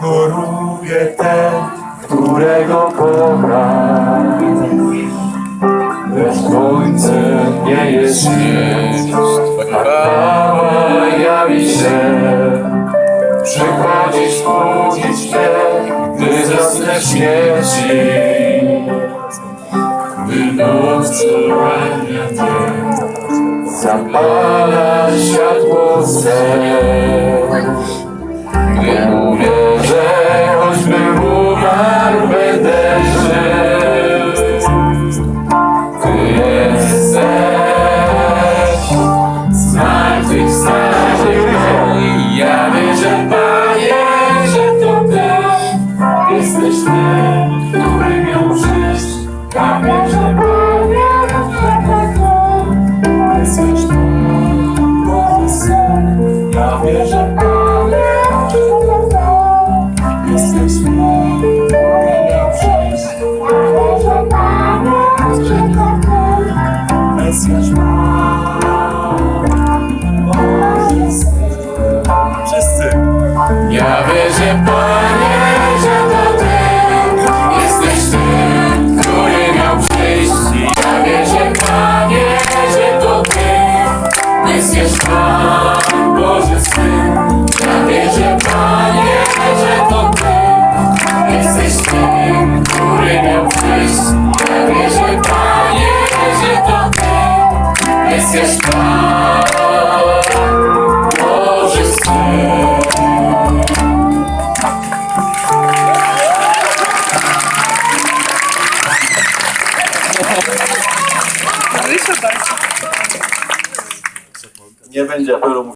choruje ten, którego kocham. Lecz końcem nie jest śmierć, a chwała jawi się. Przychodzisz budzić mnie, gdy zasnę w śmierci. Gdy noc przerania mnie, zapala światło serc. Tym, który miał przyjść. Ja wierzę, Panie, że to Ty jesteś tym, Boży Syn. Ja wierzę, Panie, że to Ty jesteś tym, który miał przyjść. Ja wierzę, Panie. Ja wierzę, Panie, Nie będzie apelu